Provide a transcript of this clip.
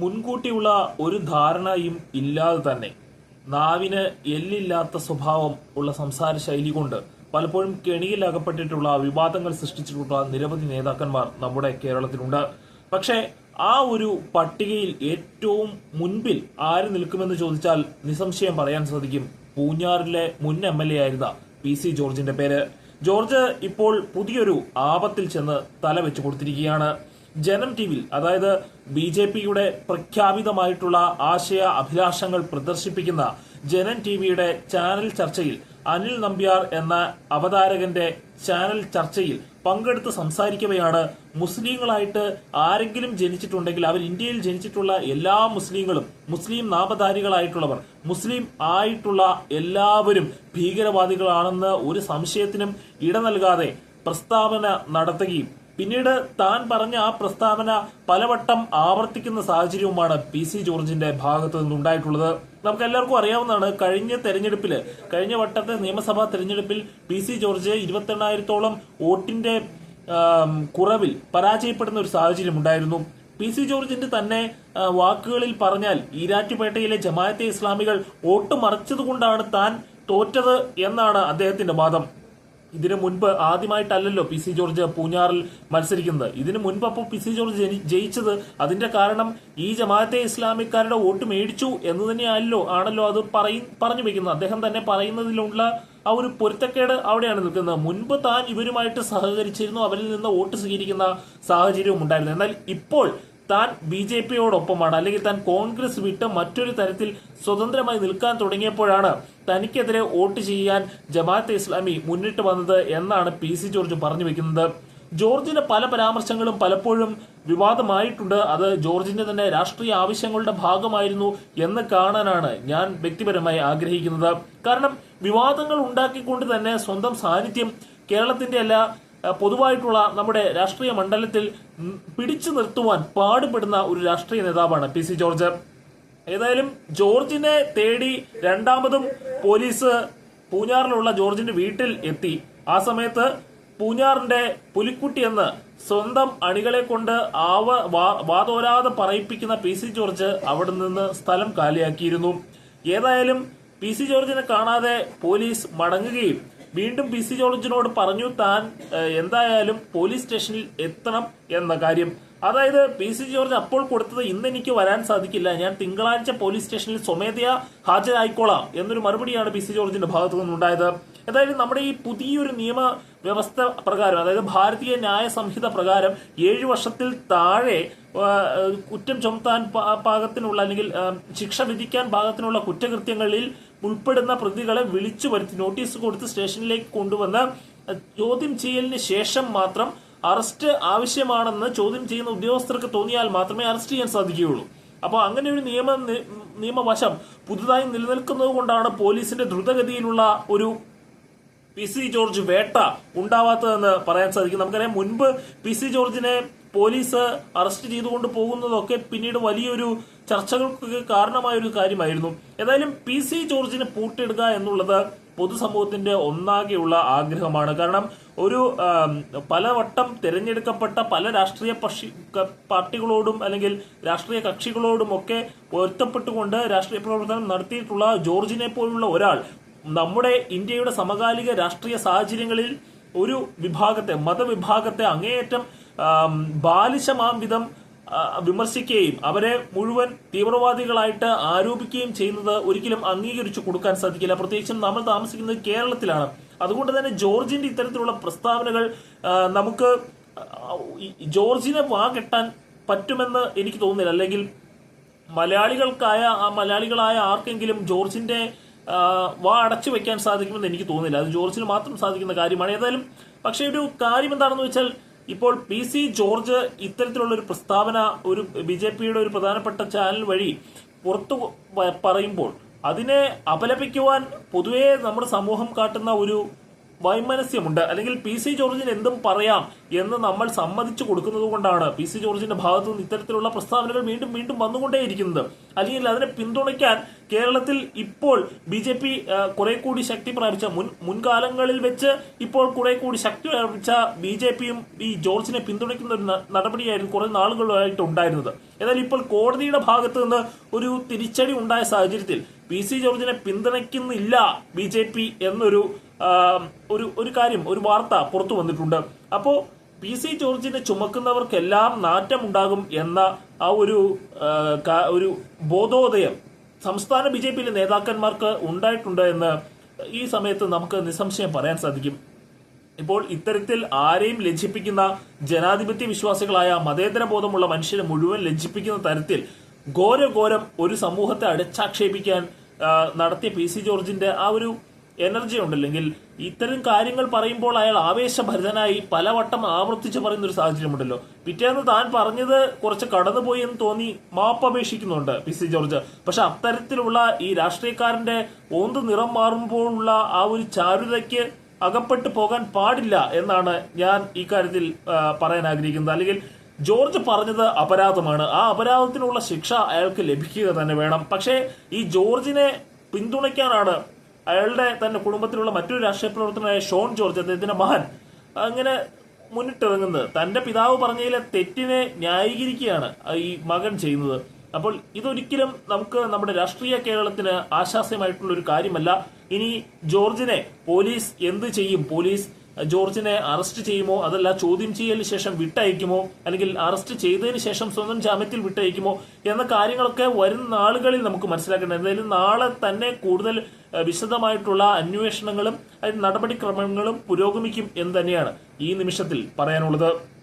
മുൻകൂട്ടിയുള്ള ഒരു ധാരണയും ഇല്ലാതെ തന്നെ നാവിന് എല്ലില്ലാത്ത സ്വഭാവം ഉള്ള സംസാര ശൈലി കൊണ്ട് പലപ്പോഴും കെണിയിൽ അകപ്പെട്ടിട്ടുള്ള വിവാദങ്ങൾ സൃഷ്ടിച്ചിട്ടുള്ള നിരവധി നേതാക്കന്മാർ നമ്മുടെ കേരളത്തിലുണ്ട്. പക്ഷേ ആ ഒരു പട്ടികയിൽ ഏറ്റവും മുൻപിൽ ആര് നിൽക്കുമെന്ന് ചോദിച്ചാൽ നിസ്സംശയം പറയാൻ സാധിക്കും പൂഞ്ഞാറിലെ മുൻ എം എൽ എ ആയിരുന്ന പി സി ജോർജിന്റെ പേര്. ജോർജ് ഇപ്പോൾ പുതിയൊരു ആപത്തിൽ ചെന്ന് തല വെച്ചു കൊടുത്തിരിക്കുകയാണ്. ജനം ടി വിയിൽ അതായത് ബി ജെ പിയുടെ പ്രഖ്യാപിതമായിട്ടുള്ള ആശയ അഭിലാഷങ്ങൾ പ്രദർശിപ്പിക്കുന്ന ജനൻ ടി വിയുടെ ചാനൽ ചർച്ചയിൽ അനിൽ നമ്പ്യാർ എന്ന അവതാരകന്റെ ചാനൽ ചർച്ചയിൽ പങ്കെടുത്ത് സംസാരിക്കവെയാണ് മുസ്ലിങ്ങളായിട്ട് ആരെങ്കിലും ജനിച്ചിട്ടുണ്ടെങ്കിൽ അവർ ഇന്ത്യയിൽ ജനിച്ചിട്ടുള്ള എല്ലാ മുസ്ലിങ്ങളും മുസ്ലിം നാമധാരികളായിട്ടുള്ളവർ മുസ്ലിം ആയിട്ടുള്ള എല്ലാവരും ഭീകരവാദികളാണെന്ന് ഒരു സംശയത്തിനും ഇട നൽകാതെ പ്രസ്താവന നടത്തുകയും പിന്നീട് താൻ പറഞ്ഞ ആ പ്രസ്താവന പലവട്ടം ആവർത്തിക്കുന്ന സാഹചര്യവുമാണ് പി സി ജോർജിന്റെ ഭാഗത്തു നിന്നുണ്ടായിട്ടുള്ളത്. നമുക്ക് എല്ലാവർക്കും അറിയാവുന്നതാണ് കഴിഞ്ഞ തെരഞ്ഞെടുപ്പിൽ കഴിഞ്ഞ വട്ടത്തെ നിയമസഭാ തെരഞ്ഞെടുപ്പിൽ പി സി ജോർജ് ഇരുപത്തെണ്ണായിരത്തോളം വോട്ടിന്റെ കുറവിൽ പരാജയപ്പെടുന്ന ഒരു സാഹചര്യം ഉണ്ടായിരുന്നു പി സി ജോർജിന്റെ തന്നെ വാക്കുകളിൽ പറഞ്ഞാൽ ഈരാറ്റുപേട്ടയിലെ ജമാഅത്തെ ഇസ്ലാമികൾ വോട്ട് മറിച്ചതുകൊണ്ടാണ് താൻ തോറ്റത് എന്നാണ് അദ്ദേഹത്തിന്റെ വാദം. ഇതിനു മുൻപ് ആദ്യമായിട്ടല്ലല്ലോ പി സി ജോർജ് പൂഞ്ഞാറിൽ മത്സരിക്കുന്നത്. ഇതിനു മുൻപ് അപ്പോൾ പി സി ജോർജ് ജയിച്ചത് അതിന്റെ കാരണം ഈ ജമാഅത്തെ ഇസ്ലാമിക്കാരുടെ വോട്ട് മേടിച്ചു എന്ന് തന്നെയല്ലോ ആണല്ലോ അത് പറയും പറഞ്ഞു വെക്കുന്നത്. അദ്ദേഹം തന്നെ പറയുന്നതിലുള്ള ആ ഒരു പൊരുത്തക്കേട് അവിടെയാണ് നിൽക്കുന്നത്. മുൻപ് താൻ ഇവരുമായിട്ട് സഹകരിച്ചിരുന്നു അവരിൽ നിന്ന് വോട്ട് സ്വീകരിക്കുന്ന സാഹചര്യവും ഉണ്ടായിരുന്നു. എന്നാൽ ഇപ്പോൾ താൻ ബി ജെ പിയോടൊപ്പമാണ്. അല്ലെങ്കിൽ താൻ കോൺഗ്രസ് വിട്ട് മറ്റൊരു തരത്തിൽ സ്വതന്ത്രമായി നിൽക്കാൻ തുടങ്ങിയപ്പോഴാണ് തനിക്കെതിരെ വോട്ട് ചെയ്യാൻ ജമാഅത്തെ ഇസ്ലാമി മുന്നിട്ട് വന്നത് എന്നാണ് പി സി ജോർജ് പറഞ്ഞു വെക്കുന്നത്. ജോർജിന്റെ പല പരാമർശങ്ങളും പലപ്പോഴും വിവാദമായിട്ടുണ്ട്. അത് ജോർജിന്റെ തന്നെ രാഷ്ട്രീയ ആവശ്യങ്ങളുടെ ഭാഗമായിരുന്നു എന്ന് കാണാനാണ് ഞാൻ വ്യക്തിപരമായി ആഗ്രഹിക്കുന്നത്. കാരണം വിവാദങ്ങൾ ഉണ്ടാക്കിക്കൊണ്ട് തന്നെ സ്വന്തം സാന്നിധ്യം കേരളത്തിന്റെ അഹ് പൊതുവായിട്ടുള്ള നമ്മുടെ രാഷ്ട്രീയ മണ്ഡലത്തിൽ പിടിച്ചു നിർത്തുവാൻ പാടുപെടുന്ന ഒരു രാഷ്ട്രീയ നേതാവാണ് പി സി ജോർജ്. ഏതായാലും ജോർജിനെ തേടി രണ്ടാമതും പോലീസ് പൂഞ്ഞാറിലുള്ള ജോർജിന്റെ വീട്ടിൽ എത്തി. ആ സമയത്ത് പൂഞ്ഞാറിന്റെ പുലിക്കുട്ടി എന്ന് സ്വന്തം അണികളെ കൊണ്ട് ആവ വാതോരാതെ പറയിപ്പിക്കുന്ന പി സി ജോർജ് അവിടെ നിന്ന് സ്ഥലം കാലിയാക്കിയിരുന്നു. ഏതായാലും പി സി ജോർജിനെ കാണാതെ പോലീസ് മടങ്ങുകയും വീണ്ടും പി സി ജോർജിനോട് പറഞ്ഞു താൻ എന്തായാലും പോലീസ് സ്റ്റേഷനിൽ എത്തണം എന്ന കാര്യം. അതായത് പി സി ജോർജ് അപ്പോൾ കൊടുത്തത് ഇന്ന് എനിക്ക് വരാൻ സാധിക്കില്ല. ഞാൻ തിങ്കളാഴ്ച പോലീസ് സ്റ്റേഷനിൽ സ്വമേധയാ ഹാജരായിക്കോളാം എന്നൊരു മറുപടിയാണ് പി സി ജോർജിന്റെ ഭാഗത്തു നിന്നുണ്ടായത്. ഏതായാലും നമ്മുടെ ഈ പുതിയൊരു നിയമ വ്യവസ്ഥ പ്രകാരം അതായത് ഭാരതീയ ന്യായ സംഹിത പ്രകാരം ഏഴു വർഷത്തിൽ താഴെ കുറ്റം ചുമത്താൻ പാകത്തിനുള്ള അല്ലെങ്കിൽ ശിക്ഷ വിധിക്കാൻ പാകത്തിനുള്ള കുറ്റകൃത്യങ്ങളിൽ ഉൾപ്പെടുന്ന പ്രതികളെ വിളിച്ചു വരുത്തി നോട്ടീസ് കൊടുത്ത് സ്റ്റേഷനിലേക്ക് കൊണ്ടുവന്ന് ചോദ്യം ചെയ്യലിന് ശേഷം മാത്രം അറസ്റ്റ് ആവശ്യമാണെന്ന് ചോദ്യം ചെയ്യുന്ന ഉദ്യോഗസ്ഥർക്ക് തോന്നിയാൽ മാത്രമേ അറസ്റ്റ് ചെയ്യാൻ സാധിക്കുകയുള്ളൂ. അപ്പോൾ അങ്ങനെ ഒരു നിയമ നിയമവശം പുതുതായി നിലനിൽക്കുന്നത് കൊണ്ടാണ് പോലീസിന്റെ ദ്രുതഗതിയിലുള്ള ഒരു പി സി ജോർജ് വേട്ട ഉണ്ടാവാത്തതെന്ന് പറയാൻ സാധിക്കും. നമുക്കറിയാം മുൻപ് പി സി ജോർജിനെ പോലീസ് അറസ്റ്റ് ചെയ്തുകൊണ്ട് പോകുന്നതൊക്കെ പിന്നീട് വലിയൊരു ചർച്ചകൾക്ക് കാരണമായ ഒരു കാര്യമായിരുന്നു. ഏതായാലും പി സി ജോർജിനെ പൂട്ടിയിടുക എന്നുള്ളത് പൊതുസമൂഹത്തിന്റെ ഒന്നാകെയുള്ള ആഗ്രഹമാണ്. കാരണം ഒരു പലവട്ടം തിരഞ്ഞെടുക്കപ്പെട്ട പല രാഷ്ട്രീയ പക്ഷി പാർട്ടികളോടും അല്ലെങ്കിൽ രാഷ്ട്രീയ കക്ഷികളോടും ഒക്കെ പൊരുത്തപ്പെട്ടുകൊണ്ട് രാഷ്ട്രീയ പ്രവർത്തനം നടത്തിയിട്ടുള്ള ജോർജിനെ പോലുള്ള ഒരാൾ നമ്മുടെ ഇന്ത്യയുടെ സമകാലിക രാഷ്ട്രീയ സാഹചര്യങ്ങളിൽ ഒരു വിഭാഗത്തെ മതവിഭാഗത്തെ അങ്ങേയറ്റം ബാലിശമാം വിധം വിമർശിക്കുകയും അവരെ മുഴുവൻ തീവ്രവാദികളായിട്ട് ആരോപിക്കുകയും ചെയ്യുന്നത് ഒരിക്കലും അംഗീകരിച്ചു കൊടുക്കാൻ സാധിക്കില്ല. പ്രത്യേകിച്ചും നമ്മൾ താമസിക്കുന്നത് കേരളത്തിലാണ്. അതുകൊണ്ട് തന്നെ ജോർജിന്റെ ഇത്തരത്തിലുള്ള പ്രസ്താവനകൾ നമുക്ക് ജോർജിനെ വാ കെട്ടാൻ പറ്റുമെന്ന് എനിക്ക് തോന്നുന്നില്ല. അല്ലെങ്കിൽ മലയാളികൾക്കായ മലയാളികളായ ആർക്കെങ്കിലും ജോർജിന്റെ വാ അടച്ചു വെക്കാൻ സാധിക്കുമെന്ന് എനിക്ക് തോന്നുന്നില്ല. അത് ജോർജിന് മാത്രം സാധിക്കുന്ന കാര്യമാണ്. ഏതായാലും പക്ഷേ ഒരു കാര്യം എന്താണെന്ന് വെച്ചാൽ ഇപ്പോൾ പി സി ജോർജ് ഇത്തരത്തിലുള്ള ഒരു പ്രസ്താവന ഒരു ബി ജെ പിയുടെ ഒരു പ്രധാനപ്പെട്ട ചാനൽ വഴി പുറത്തു പറയുമ്പോൾ അതിനെ അപലപിക്കുവാൻ പൊതുവേ നമ്മുടെ സമൂഹം കാട്ടുന്ന ഒരു വൈമനസ്യമുണ്ട്. അല്ലെങ്കിൽ പി സി ജോർജിന് എന്തും പറയാം എന്ന് നമ്മൾ സമ്മതിച്ചു കൊടുക്കുന്നത് കൊണ്ടാണ് പി സി ജോർജിന്റെ ഭാഗത്തു നിന്ന് ഇത്തരത്തിലുള്ള പ്രസ്താവനകൾ വീണ്ടും വീണ്ടും വന്നുകൊണ്ടേയിരിക്കുന്നത്. അല്ലെങ്കിൽ അതിനെ പിന്തുണയ്ക്കാൻ കേരളത്തിൽ ഇപ്പോൾ ബി ജെ പി കുറെ കൂടി ശക്തി പ്രാപിച്ച മുൻ മുൻകാലങ്ങളിൽ വെച്ച് ഇപ്പോൾ കുറെ കൂടി ശക്തി പ്രാപിച്ച ബി ജെ പിയും ഈ ജോർജിനെ പിന്തുണയ്ക്കുന്ന ഒരു നടപടിയായിരുന്നു കുറെ നാളുകളായിട്ട് ഉണ്ടായിരുന്നത്. എന്നാൽ ഇപ്പോൾ കോടതിയുടെ ഭാഗത്ത് നിന്ന് ഒരു തിരിച്ചടി ഉണ്ടായ സാഹചര്യത്തിൽ പി സി ജോർജിനെ പിന്തുണയ്ക്കുന്നില്ല ബി ജെ പി എന്നൊരു ഒരു ഒരു കാര്യം ഒരു വാർത്ത പുറത്തു വന്നിട്ടുണ്ട്. അപ്പോ പി സി ജോർജിനെ ചുമക്കുന്നവർക്കെല്ലാം നാറ്റമുണ്ടാകും എന്ന ആ ഒരു ഒരു ബോധോദയം സംസ്ഥാന ബി ജെ പിയിലെ നേതാക്കന്മാർക്ക് ഉണ്ടായിട്ടുണ്ട് എന്ന് ഈ സമയത്ത് നമുക്ക് നിസ്സംശയം പറയാൻ സാധിക്കും. ഇപ്പോൾ ഇത്തരത്തിൽ ആരെയും ലജ്ജിപ്പിക്കുന്ന ജനാധിപത്യ വിശ്വാസികളായ മതേതര ബോധമുള്ള മനുഷ്യരെ മുഴുവൻ ലജ്ജിപ്പിക്കുന്ന തരത്തിൽ ഘോരഘോരം ഒരു സമൂഹത്തെ അടച്ചാക്ഷേപിക്കാൻ നടത്തിയ പി സി ജോർജിന്റെ ആ ഒരു എനർജി ഉണ്ടല്ലെങ്കിൽ ഇത്തരം കാര്യങ്ങൾ പറയുമ്പോൾ അയാൾ ആവേശഭരിതനായി പലവട്ടം ആവർത്തിച്ച് പറയുന്ന ഒരു സാഹചര്യമുണ്ടല്ലോ. പിറ്റേന്ന് താൻ പറഞ്ഞത് കുറച്ച് കടന്നുപോയി എന്ന് തോന്നി മാപ്പപേക്ഷിക്കുന്നുണ്ട് പി സി ജോർജ്. പക്ഷെ അത്തരത്തിലുള്ള ഈ രാഷ്ട്രീയക്കാരന്റെ ഓന്ത് നിറം മാറുമ്പോഴുള്ള ആ ഒരു ചാരുതയ്ക്ക് അകപ്പെട്ടു പോകാൻ പാടില്ല എന്നാണ് ഞാൻ ഈ കാര്യത്തിൽ പറയാൻ ആഗ്രഹിക്കുന്നത്. അല്ലെങ്കിൽ ജോർജ് പറഞ്ഞത് അപരാധമാണ്. ആ അപരാധത്തിനുള്ള ശിക്ഷ അയാൾക്ക് ലഭിക്കുക തന്നെ വേണം. പക്ഷേ ഈ ജോർജിനെ പിന്തുണയ്ക്കാനാണ് അയാളുടെ തന്നെ കുടുംബത്തിലുള്ള മറ്റൊരു രാഷ്ട്രീയ പ്രവർത്തനമായ ഷോൺ ജോർജ് അദ്ദേഹത്തിന്റെ മകൻ അങ്ങനെ മുന്നിട്ടിറങ്ങുന്നത്. തന്റെ പിതാവ് പറഞ്ഞതിലെ തെറ്റിനെ ന്യായീകരിക്കുകയാണ് ഈ മകൻ ചെയ്യുന്നത്. അപ്പോൾ ഇതൊരിക്കലും നമുക്ക് നമ്മുടെ രാഷ്ട്രീയ കേരളത്തിന് ആശാസ്യമായിട്ടുള്ള ഒരു കാര്യമല്ല. ഇനി ജോർജിനെ പോലീസ് എന്ത് ചെയ്യും? പോലീസ് ജോർജിനെ അറസ്റ്റ് ചെയ്യുമോ? അതല്ല ചോദ്യം ചെയ്യലിന് ശേഷം വിട്ടയക്കുമോ? അല്ലെങ്കിൽ അറസ്റ്റ് ചെയ്തതിന് ശേഷം സ്വന്തം ജാമ്യത്തിൽ വിട്ടയക്കുമോ? എന്ന കാര്യങ്ങളൊക്കെ വരും നാളുകളിൽ നമുക്ക് മനസ്സിലാക്കേണ്ടത്. എന്തായാലും നാളെ തന്നെ കൂടുതൽ വിശദമായിട്ടുള്ള അന്വേഷണങ്ങളും നടപടിക്രമങ്ങളും പുരോഗമിക്കും എന്ന് തന്നെയാണ് ഈ നിമിഷത്തിൽ പറയാനുള്ളത്.